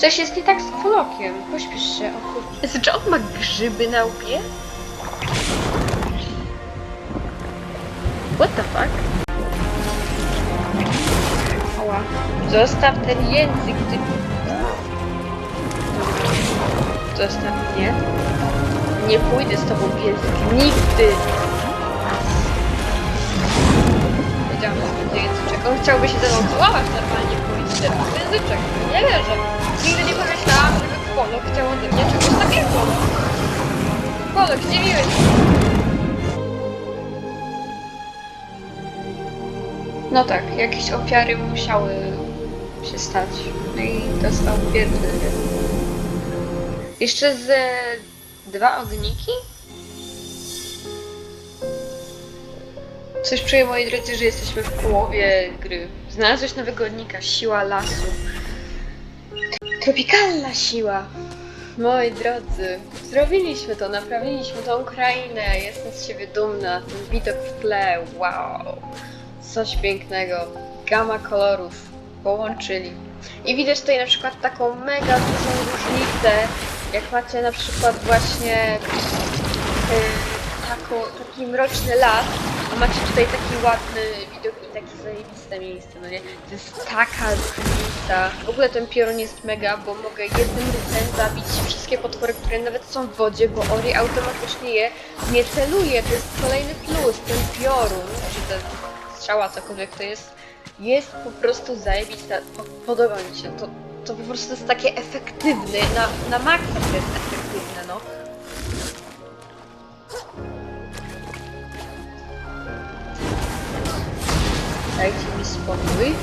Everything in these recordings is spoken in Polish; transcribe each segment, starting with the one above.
Coś jest nie tak z kolokiem. Pośpiesz się, o. Znaczy, Czy on ma grzyby na łbie? What the fuck? Ała. Zostaw ten język, ty... Zostaw mnie. Nie pójdę z tobą piesek. Nigdy! Wiedziałam, że będzie języczek. On chciałby się ze mną całować normalnie Teraz języczek. Nie wierzę. Nigdy nie pomyślałam, żeby Polo chciał ode mnie czegoś takiego. Polo, gdzie miłeś? No tak, jakieś ofiary musiały się stać. No i dostał biedny. Jeszcze ze dwa ogniki? Coś czuję, moi drodzy, że jesteśmy w połowie gry. Znalazłeś nowego odnika, siła lasu. Tropikalna siła. Moi drodzy, zrobiliśmy to, naprawiliśmy tą krainę. Jestem z siebie dumna. Ten widok w tle, wow. Coś pięknego. Gama kolorów połączyli. I widać tutaj na przykład taką mega dużą różnicę, jak macie na przykład właśnie yy, taką, taki mroczny las, macie tutaj taki ładny widok i takie zajebiste miejsce, no nie? To jest taka różnica. W ogóle ten piorun jest mega, bo mogę jednym ruchem zabić wszystkie potwory, które nawet są w wodzie, bo Ori automatycznie je nie celuje. To jest kolejny plus. Ten piorun, czy ten strzała, cokolwiek to jest, jest po prostu zajebista. Po- Podoba mi się. To, to po prostu jest takie efektywne. Na, na maksa to jest efektywne, no. Dajcie mi spokój.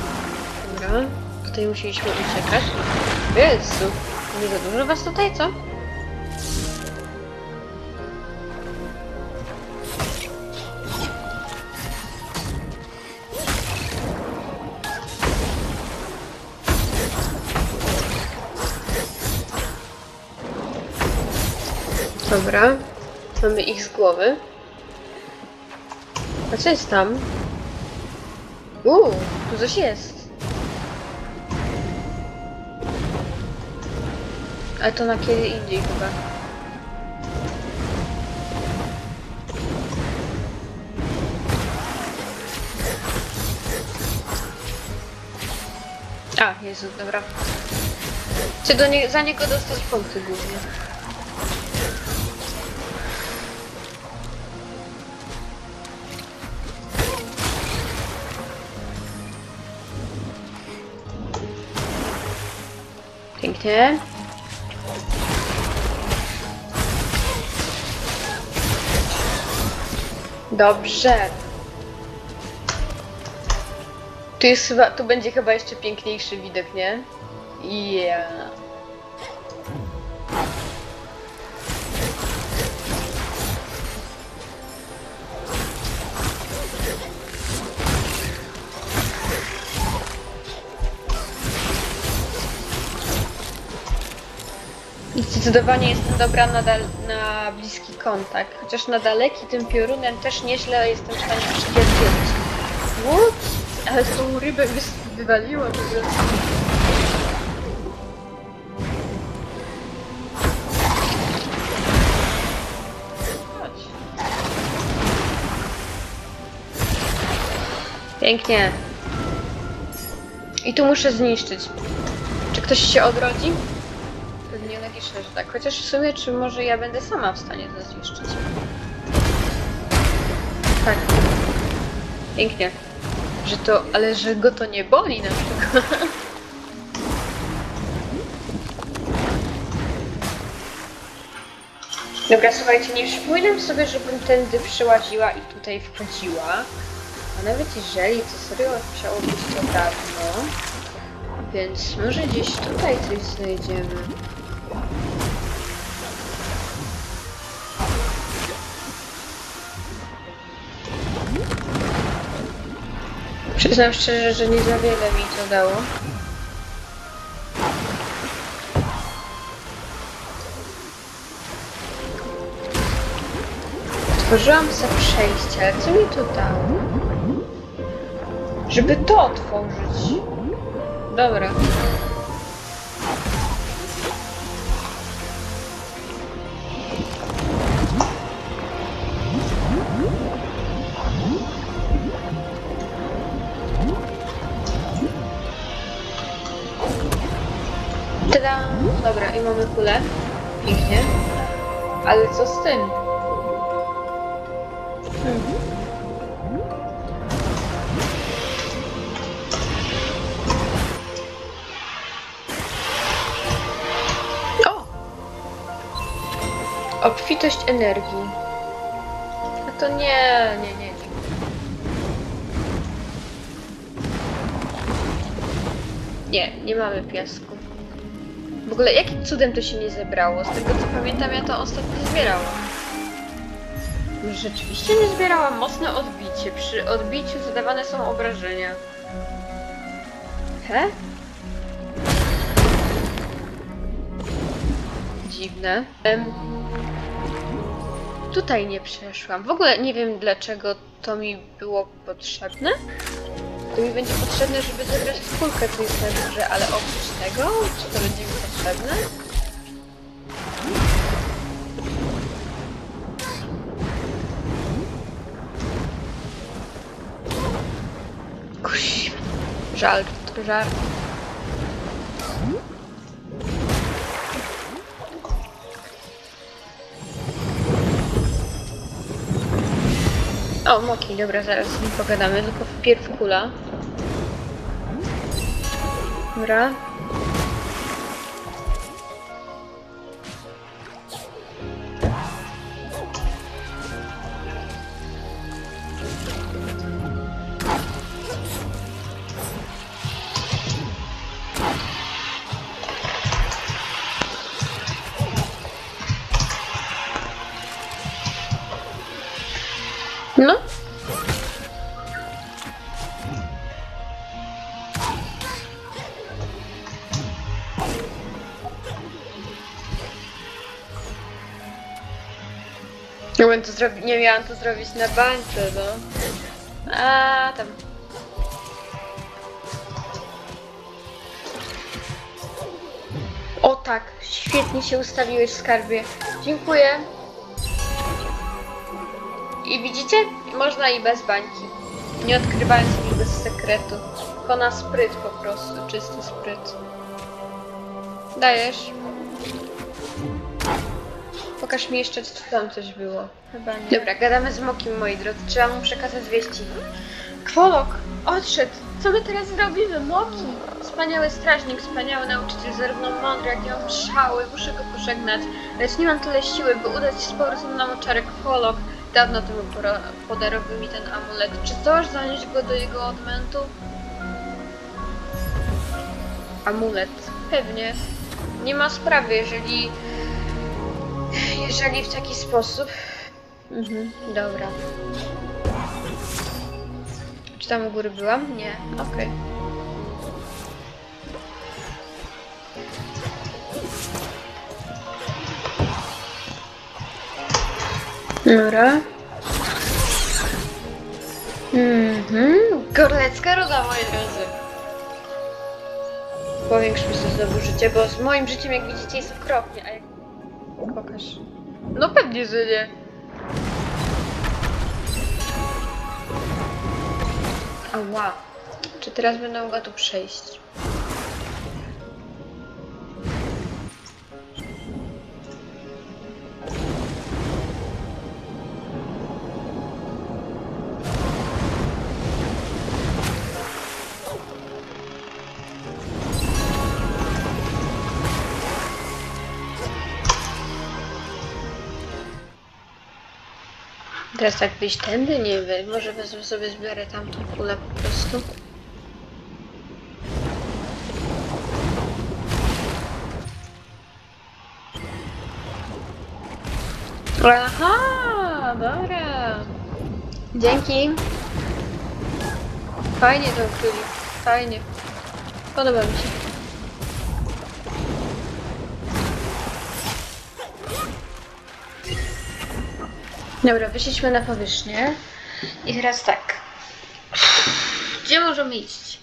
Dobra. Tutaj musieliśmy uciekać. Jezu. Nie za dużo was tutaj, co? Dobra. Mamy ich z głowy. A co jest tam? Uuu, tu coś jest. Ale to na kiedy indziej chyba. A, Jezu, dobra. Chcę do nie za niego dostać punkty głównie. Dobrze. Tu jest chyba, tu będzie chyba jeszcze piękniejszy widok, nie? Yeah. Zdecydowanie jestem dobra na, dal- na bliski kontakt. Chociaż na daleki tym piorunem też nieźle jestem w stanie przypierdzielić. What? Ale tą rybę wys- wywaliło po prostu. Chodź. Pięknie. I tu muszę zniszczyć. Czy ktoś się odrodzi? Logiczne, że tak. Chociaż w sumie, czy może ja będę sama w stanie to zniszczyć? Tak. Pięknie. Że to, ale że go to nie boli na przykład. Dobra, słuchajcie, nie przypominam sobie, żebym tędy przyłaziła i tutaj wchodziła. A nawet jeżeli, to serio musiało być to dawno. Więc może gdzieś tutaj coś znajdziemy. Przyznam szczerze, że nie za wiele mi to dało. Otworzyłam sobie przejście, ale co mi to dało? Żeby to otworzyć. Dobra. Dobra, i mamy kulę. Pięknie. Ale co z tym? Hmm. O! Obfitość energii. To nie, nie, nie. Nie, nie mamy piasku. W ogóle jakim cudem to się nie zebrało? Z tego co pamiętam, ja to ostatnio zbierałam. Rzeczywiście nie zbierałam. Mocne odbicie. Przy odbiciu zadawane są obrażenia. He? Dziwne. Em, tutaj nie przeszłam. W ogóle nie wiem dlaczego to mi było potrzebne. To mi będzie potrzebne, żeby zebrać jest na górze, ale oprócz tego, czy to będzie mi potrzebne? Kuś, żal, to O, Moki, dobra, zaraz z nim pogadamy, tylko wpierw kula. Dobra. Miałem to nie miałam to zrobić na bańce, no. A tam. O tak, świetnie się ustawiłeś w skarbie. Dziękuję. I widzicie? Można i bez bańki. Nie odkrywając nic bez sekretu. Tylko na spryt po prostu, czysty spryt. Dajesz? Pokaż mi jeszcze, czy tam coś było. Chyba nie. Dobra, gadamy z Mokim, moi drodzy. Trzeba mu przekazać wieści. Kwolok! Odszedł! Co my teraz zrobimy? Moki! Wspaniały strażnik, wspaniały nauczyciel, zarówno mądry, jak i obszały. Muszę go pożegnać. Lecz nie mam tyle siły, by udać się z powrotem na moczarek Kwolok. Dawno temu podarował mi ten amulet. Czy zdołasz zanieść go do jego odmętu? Amulet. Pewnie. Nie ma sprawy, jeżeli... Jeżeli w taki sposób... Mhm, dobra. Czy tam u góry byłam? Nie. Okej. Dobra. Mhm. Gorlecka roda, moi drodzy. Powiększmy sobie znowu życie, bo z moim życiem, jak widzicie, jest okropnie. Pokaż. No pewnie, że nie. Ała. Czy teraz będę mogła tu przejść? Teraz tak wyjść tędy? Nie wiem. Może wezmę sobie zbiorę tamtą kulę po prostu. Aha, dobra. Dzięki. Fajnie to ukryli. Fajnie. Podoba mi się. Dobra, wyszliśmy na powierzchnię. I teraz tak. Gdzie możemy iść?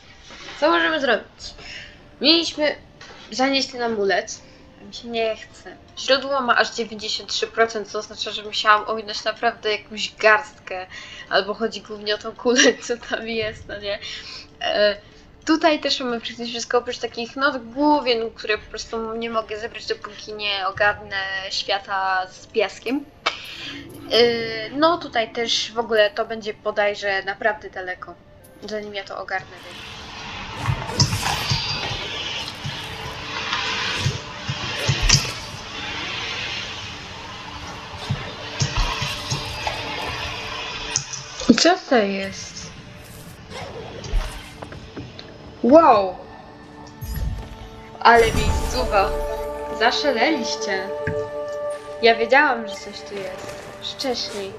Co możemy zrobić? Mieliśmy zanieść ten amulet. Mi się nie chce. Źródło ma aż 93%, co oznacza, że musiałam ominąć naprawdę jakąś garstkę. Albo chodzi głównie o tą kulę, co tam jest, no nie? E, Tutaj też mamy praktycznie wszystko oprócz takich no główien, które po prostu nie mogę zebrać dopóki nie ogarnę świata z piaskiem. Yy, no tutaj też w ogóle to będzie bodajże naprawdę daleko, zanim ja to ogarnę. Więc. Co to jest? Wow! Ale miejscowa! Zaszaleliście! Ja wiedziałam, że coś tu jest. Wcześniej.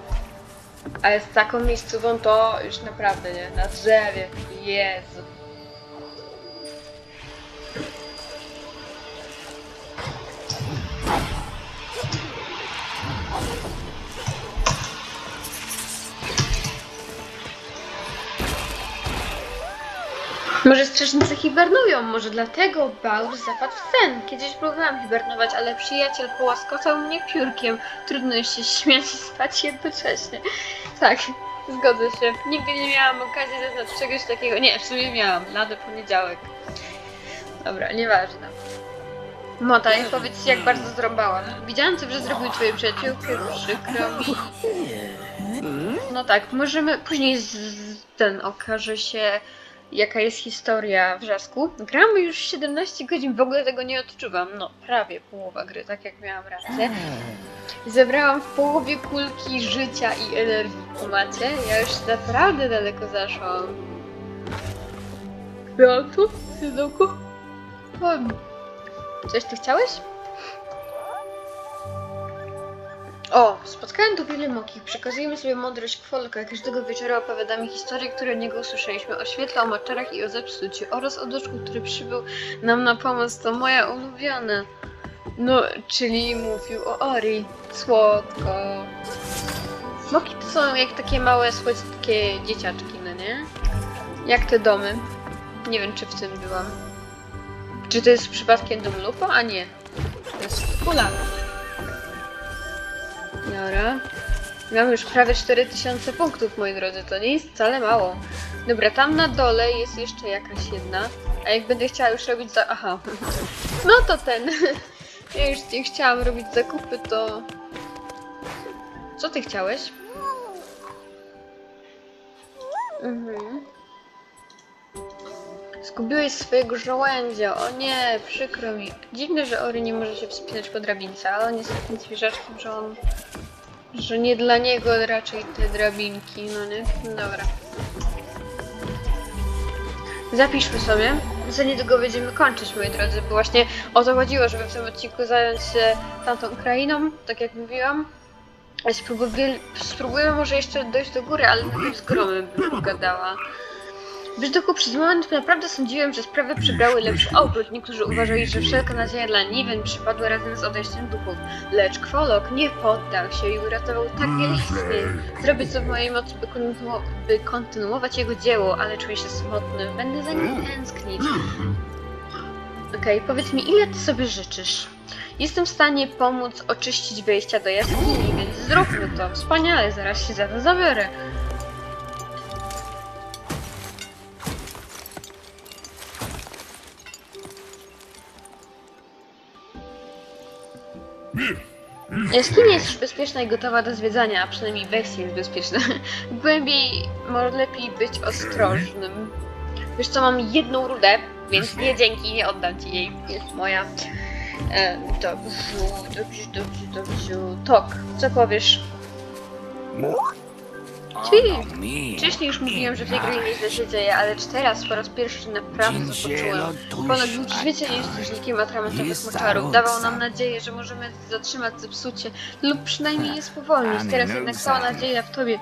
Ale z taką miejscową to już naprawdę nie. Na drzewie. Jezu. Może strażnicy hibernują, może dlatego Baur zapadł w sen. Kiedyś próbowałam hibernować, ale przyjaciel połaskotał mnie piórkiem. Trudno się śmiać i spać jednocześnie. Tak, zgodzę się. Nigdy nie miałam okazji zaznać czegoś takiego. Nie, w sumie miałam, lada poniedziałek. Dobra, nieważne. Motaj, powiedz jak bardzo zrąbałam. Widziałam, co że zrobił twoje przyjaciółki, przykro mi. No tak, możemy później z, z- ten okaże się jaka jest historia wrzasku. Gramy już 17 godzin, w ogóle tego nie odczuwam. No, prawie połowa gry, tak jak miałam rację. Zebrałam w połowie kulki życia i energii. Macie? Ja już naprawdę daleko zaszłam. Byłam tu, synoku? Mam. Coś ty chciałeś? O, spotkałem tu wiele mokich. Przekazujemy sobie mądrość kwolka. Każdego wieczora opowiadamy historie, które od niego usłyszeliśmy. O świetle, o moczarach i o zepsuciu. Oraz o duszku, który przybył nam na pomoc. To moja ulubiona. No, czyli mówił o Ori. Słodko. Smoki to są jak takie małe, słodkie dzieciaczki, no nie? Jak te domy. Nie wiem, czy w tym byłam. Czy to jest przypadkiem dom Lupo? A nie. To jest kula. Dobra. Mam już prawie 4000 punktów, moi drodzy, to nie jest wcale mało. Dobra, tam na dole jest jeszcze jakaś jedna. A jak będę chciała już robić za... Aha. No to ten. Ja już nie chciałam robić zakupy, to... Co ty chciałeś? Mhm. Zgubiłeś swojego żołędzia. O nie, przykro mi. Dziwne, że Ori nie może się wspinać po drabince, ale on jest takim zwierzaczkiem, że on... Że nie dla niego raczej te drabinki, no nie? Dobra. Zapiszmy sobie. Za niedługo będziemy kończyć, moi drodzy, bo właśnie o to chodziło, żeby w tym odcinku zająć się tamtą krainą, tak jak mówiłam. Spróbuję, spróbujemy może jeszcze dojść do góry, ale z gromem bym pogadała. Brzydku, przez moment naprawdę sądziłem, że sprawy przybrały lepszy obrót. Niektórzy uważali, że wszelka nadzieja dla Niven przypadła razem z odejściem duchów. Lecz Kwolok nie poddał się i uratował tak wiele istnień. Zrobię co w mojej mocy, by, kontynu- by kontynuować jego dzieło, ale czuję się smutny. Będę za nim tęsknić. Okej, powiedz mi, ile ty sobie życzysz? Jestem w stanie pomóc oczyścić wejścia do jaskini, więc zróbmy to. Wspaniale, zaraz się za to zabiorę. Jaskinia jest już bezpieczna i gotowa do zwiedzania, a przynajmniej wejście jest bezpieczne. Głębiej może lepiej być ostrożnym. Wiesz co, mam jedną rudę, więc nie dzięki, nie oddam ci jej. Jest moja. E, dobrze, dobrze, dobrze, dobrze. Tok, co powiesz? Czyli, wcześniej już mówiłem, że w tej grze nieźle się dzieje, ale teraz po raz pierwszy naprawdę to poczułem. Ponad życie nie jest strażnikiem atramentowych moczarów. Dawał nam nadzieję, że możemy zatrzymać zepsucie lub przynajmniej je spowolnić. Teraz jednak cała nadzieja w tobie.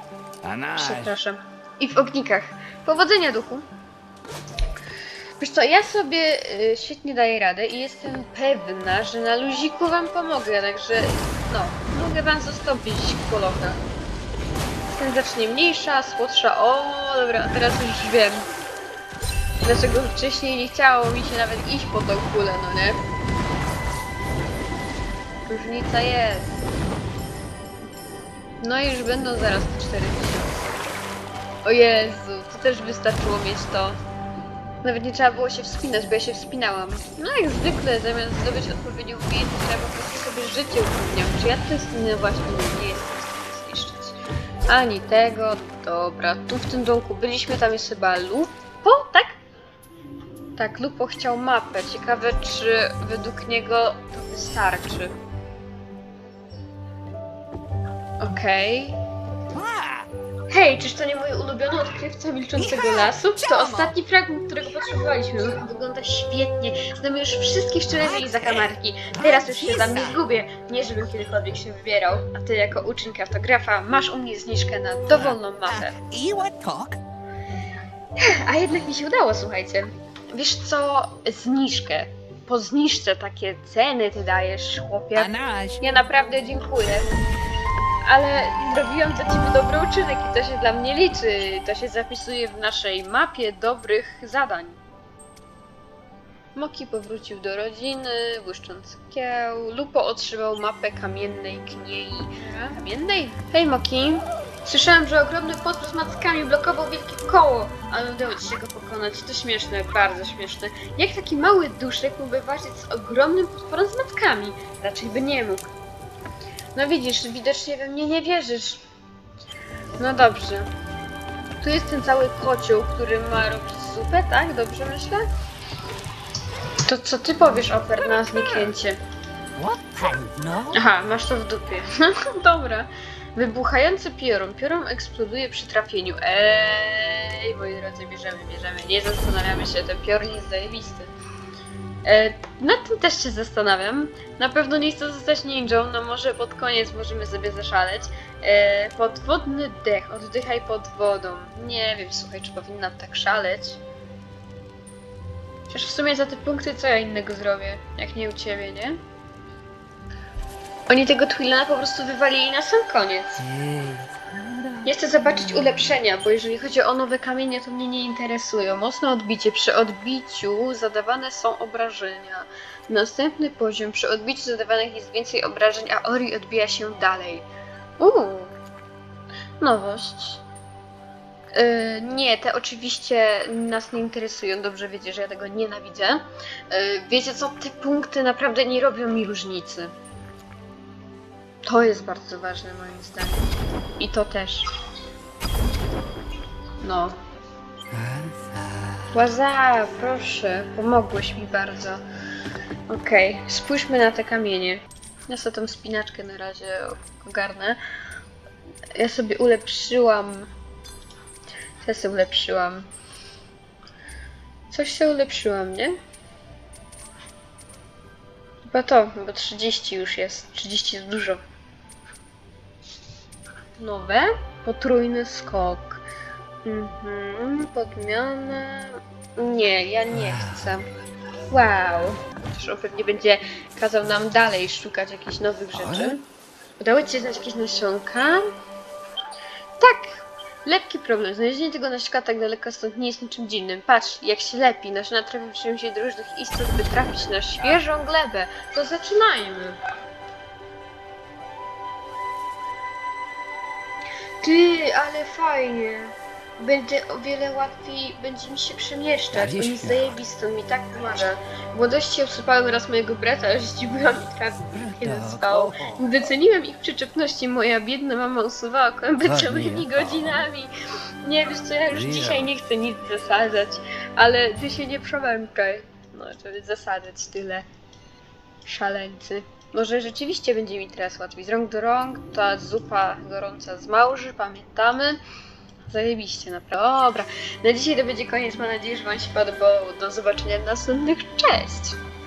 Przepraszam. I w ognikach. Powodzenia, duchu. Wiesz co, ja sobie y, świetnie daję radę i jestem pewna, że na luziku wam pomogę, także no, mogę wam zastąpić kolocha. Jestem znacznie mniejsza, słodsza. O, dobra, teraz już wiem. Dlaczego wcześniej nie chciało mi się nawet iść po tą kulę, no nie? Różnica jest. No i już będą zaraz te 4000. O Jezu, to też wystarczyło mieć to. Nawet nie trzeba było się wspinać, bo ja się wspinałam. No jak zwykle, zamiast zdobyć odpowiednią umiejętność, trzeba po prostu sobie życie utrudniać. Czy ja to jest no właśnie nie, nie Ani tego, dobra. Tu w tym domku byliśmy, tam jest chyba Lupo, tak? Tak, Lupo chciał mapę. Ciekawe, czy według niego to wystarczy. Okej. Hej, czyż to nie mój ulubiony odkrywca milczącego lasu? To ostatni fragment, którego potrzebowaliśmy. Wygląda świetnie. Znamy już wszystkie szczeliny i zakamarki. Teraz już się tam nie zgubię. Nie, żebym kiedykolwiek się wybierał. A ty jako uczeń kartografa masz u mnie zniżkę na dowolną mapę. You want talk? A jednak mi się udało, słuchajcie. Wiesz co? Zniżkę. Po zniżce takie ceny ty dajesz, chłopie. Ja naprawdę dziękuję. Ale zrobiłam dla ciebie dobry uczynek i to się dla mnie liczy. To się zapisuje w naszej mapie dobrych zadań. Moki powrócił do rodziny, błyszczący kieł. Lupo otrzymał mapę kamiennej kniei. Kamiennej? Hej Moki! Słyszałam, że ogromny potwór z mackami blokował wielkie koło, ale udało ci się go pokonać. To śmieszne, bardzo śmieszne. Jak taki mały duszek mógłby walczyć z ogromnym potworem z matkami? Raczej by nie mógł. No widzisz, widocznie we mnie nie wierzysz. No dobrze. Tu jest ten cały kocioł, który ma robić zupę, tak? Dobrze myślę? To co ty powiesz, Oper, na zniknięcie? Aha, masz to w dupie. Dobra. Wybuchający piorun. Piorun eksploduje przy trafieniu. Ej, moi drodzy, bierzemy, bierzemy. Nie zastanawiamy się, ten piorun jest zajebisty. E, nad tym też się zastanawiam. Na pewno nie chcę zostać ninją, no może pod koniec możemy sobie zaszaleć. E, podwodny dech, oddychaj pod wodą. Nie wiem, słuchaj, czy powinnam tak szaleć. Przecież w sumie za te punkty co ja innego zrobię, jak nie u ciebie, nie? Oni tego Twilana po prostu wywalili na sam koniec. Nie chcę zobaczyć ulepszenia, bo jeżeli chodzi o nowe kamienie, to mnie nie interesują. Mocne odbicie. Przy odbiciu zadawane są obrażenia. Następny poziom. Przy odbiciu zadawanych jest więcej obrażeń, a Ori odbija się dalej. Uuu. Nowość. Yy, nie, te oczywiście nas nie interesują. Dobrze wiecie, że ja tego nienawidzę. Yy, wiecie co? Te punkty naprawdę nie robią mi różnicy. To jest bardzo ważne moim zdaniem. I to też. No. Łaza, proszę, pomogłeś mi bardzo. Okej, spójrzmy na te kamienie. Ja sobie tą spinaczkę na razie ogarnę. Ja sobie ulepszyłam. Co ja sobie ulepszyłam? Coś się ulepszyłam, nie? Chyba to, bo 30 już jest. 30 jest dużo. Nowe? Potrójny skok. Mhm, podmiana. Nie, ja nie chcę. Wow. On pewnie będzie kazał nam dalej szukać jakichś nowych rzeczy. Udało ci się znaleźć jakieś nasionka? Tak! Lekki problem. Znalezienie tego nasionka tak daleko stąd nie jest niczym dziwnym. Patrz, jak się lepi. Nasiona trafią się do różnych istot, by trafić na świeżą glebę. To zaczynajmy. Ty, ale fajnie. Będzie o wiele łatwiej, będzie mi się przemieszczać. On jest śmiało. zajebisty, on mi tak pomaga. W młodości obsypałem raz mojego brata, aż zdziwiłam i trafił, kiedy spał. Gdy ceniłem ich przyczepności, moja biedna mama usuwała kłęby całymi godzinami. Nie wiesz co, ja już dzisiaj nie chcę nic zasadzać, ale ty się nie przemęczaj. No, żeby zasadzać tyle. Szaleńcy. Może rzeczywiście będzie mi teraz łatwiej. Z rąk do rąk, ta zupa gorąca z małży, pamiętamy. Zajebiście, naprawdę. Dobra, na dzisiaj to będzie koniec. Mam nadzieję, że Wam się podobało. Do zobaczenia w następnych. Cześć!